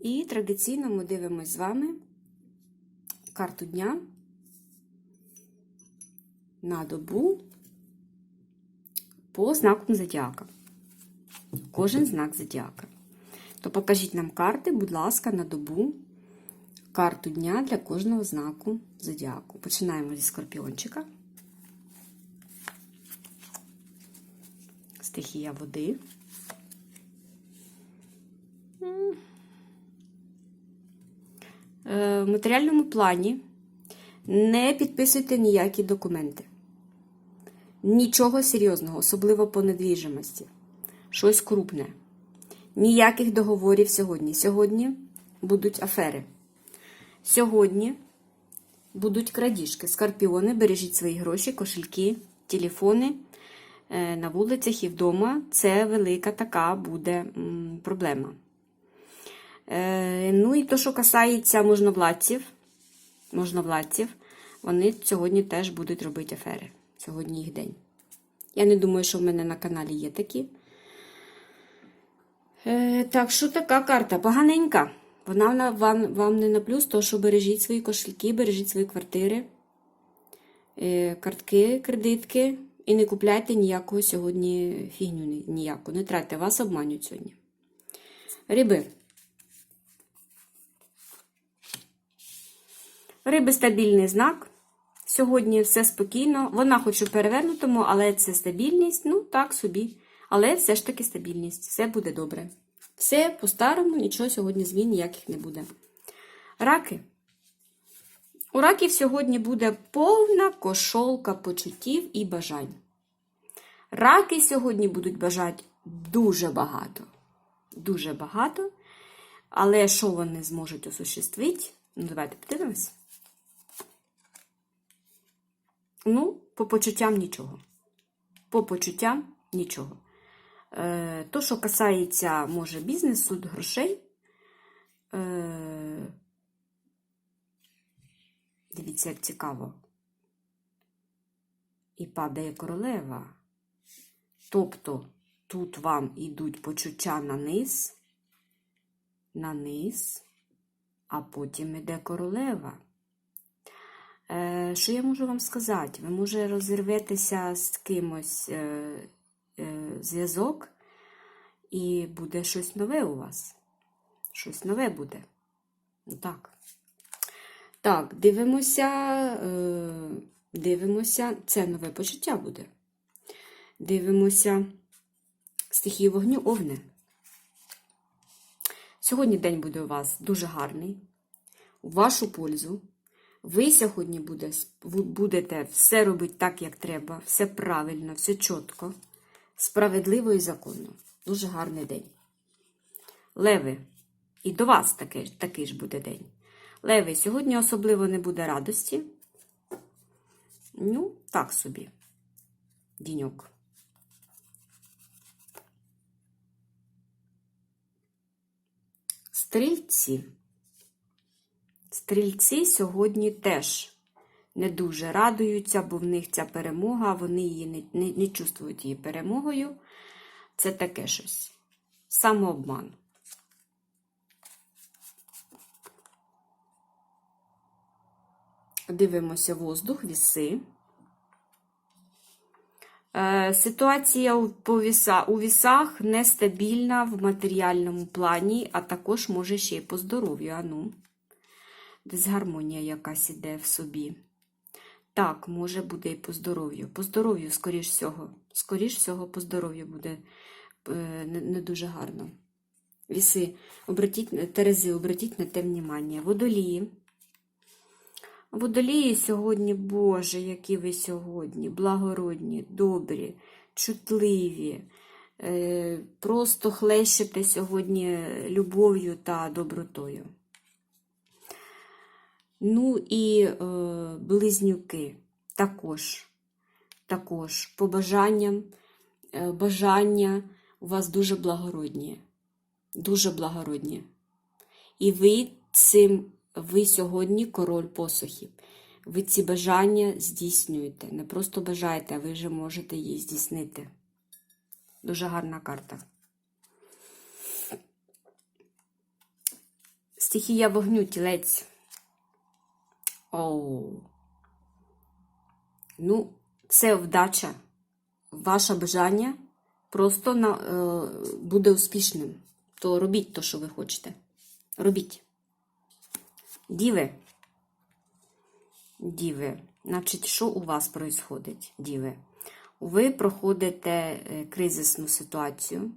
І традиційно ми дивимося з вами карту дня на добу по знакам зодіака. Кожен знак зодіака. То покажіть нам карти, будь ласка, на добу карту дня для кожного знаку зодіаку. Починаємо зі скорпіончика. Стихія води. В матеріальному плані не підписуйте ніякі документи. Нічого серйозного, особливо по недвіжимості. Щось крупне. Ніяких договорів сьогодні. Сьогодні будуть афери. Сьогодні будуть крадіжки. Скорпіони, бережіть свої гроші, кошельки, телефони е, на вулицях і вдома. Це велика така буде проблема. Е, Ну і то, що касається можновладців, можновладців, вони сьогодні теж будуть робити афери. Сьогодні їх день. Я не думаю, що в мене на каналі є такі. Е, так, що така карта? Поганенька. Вона вам, вам не на плюс, то що бережіть свої кошельки, бережіть свої квартири, е, картки, кредитки. І не купляйте ніякого сьогодні фігню ніяку. Не тратьте, вас обманюють сьогодні. Риби. Риби стабільний знак. Сьогодні все спокійно. Вона хоч в перевернутому, але це стабільність. Ну, так собі. Але все ж таки стабільність. Все буде добре. Все по-старому, нічого сьогодні змін ніяких не буде. Раки. У раків сьогодні буде повна кошолка почуттів і бажань. Раки сьогодні будуть бажати дуже багато. Дуже багато. Але що вони зможуть осуществити? Ну, давайте подивимось. Ну, по почуттям нічого. По почуттям нічого. Е, то, що касається, може, бізнесу, грошей. Е, дивіться, як цікаво. І падає королева. Тобто тут вам йдуть почуття на низ, на низ, а потім іде королева. Е, Що я можу вам сказати? Ви може розірветеся з кимось е, е, зв'язок, і буде щось нове у вас. Щось нове буде. Ну, Так. Так, дивимося, дивимося, це нове почуття буде. Дивимося стихію вогню овне. Сьогодні день буде у вас дуже гарний, у вашу пользу. Ви сьогодні буде, будете все робити так, як треба, все правильно, все чітко, справедливо і законно. Дуже гарний день. Леви, і до вас такий, такий ж буде день. Леви, сьогодні особливо не буде радості. Ну, так собі. Діньок. Стрільці. Стрільці сьогодні теж не дуже радуються, бо в них ця перемога, вони її не, не, не чувствують її перемогою. Це таке щось. Самообман. Дивимося воздух, віси. Е, Ситуація по віса, у вісах нестабільна в матеріальному плані, а також може ще й по здоров'ю. А ну, дисгармонія якась іде в собі. Так, може буде і по здоров'ю. По здоров'ю, скоріш всього. Скоріш всього, по здоров'ю буде е, не, дуже гарно. Віси, обратіть, Терези, обратіть на те внимання. Водолії. Водолії сьогодні, Боже, які ви сьогодні, благородні, добрі, чутливі, е, просто хлещете сьогодні любов'ю та добротою. Ну і е, близнюки також, також по бажанням, е, бажання у вас дуже благородні, дуже благородні. І ви цим, ви сьогодні король посухів. Ви ці бажання здійснюєте. Не просто бажаєте, а ви вже можете її здійснити. Дуже гарна карта. Стихія вогню, тілець. Оу. Ну, це вдача. Ваше бажання просто на, е, буде успішним. То робіть то, що ви хочете. Робіть. Діви. Діви. Значить, що у вас происходить, діви? Ви проходите е, кризисну ситуацію,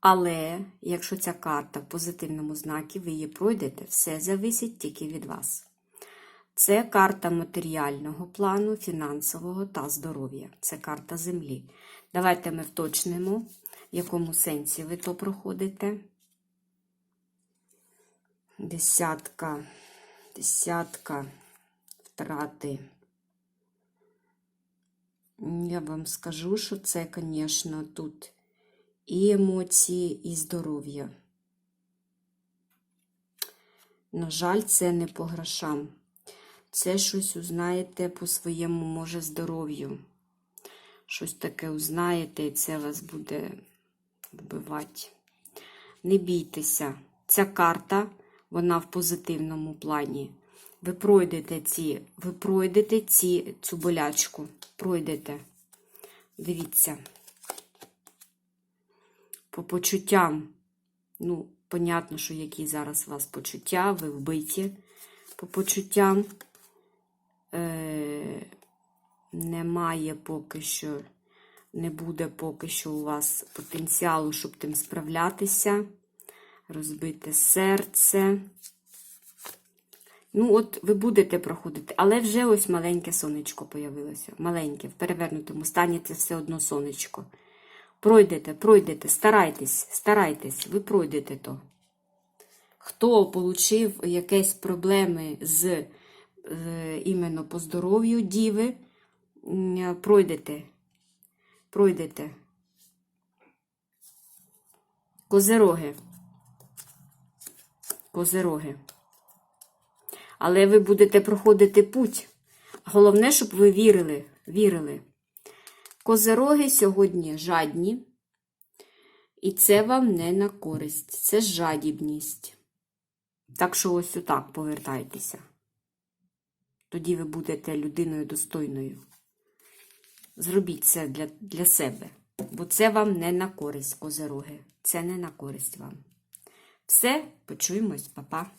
але якщо ця карта в позитивному знакі, ви її пройдете, все зависить тільки від вас. Це карта матеріального плану, фінансового та здоров'я. Це карта Землі. Давайте ми вточнимо, в якому сенсі ви то проходите. Десятка, десятка, втрати. Я вам скажу, що це, звісно, тут і емоції, і здоров'я. На жаль, це не по грошам. Це щось узнаєте по своєму, може, здоров'ю. Щось таке узнаєте, і це вас буде вбивати. Не бійтеся. Ця карта, вона в позитивному плані. Ви пройдете ці, ви пройдете ці, цю болячку. Пройдете. Дивіться. По почуттям. Ну, понятно, що які зараз у вас почуття, ви вбиті по почуттям. Е, немає поки що, не буде поки що у вас потенціалу, щоб тим справлятися. Розбите серце. Ну, от ви будете проходити, але вже ось маленьке сонечко появилося. Маленьке, в перевернутому стані це все одно сонечко. Пройдете, пройдете, старайтесь, старайтесь, ви пройдете то. Хто отримав якісь проблеми з е, іменно по здоров'ю діви, пройдете. Пройдете. Козероги. Козероги. Але ви будете проходити путь. Головне, щоб ви вірили. вірили. Козероги сьогодні жадні, і це вам не на користь. Це жадібність. Так що ось отак повертайтеся. Тоді ви будете людиною достойною. Зробіть це для, для себе. Бо це вам не на користь, козероги. Це не на користь вам. Все, почуємось, Па-па.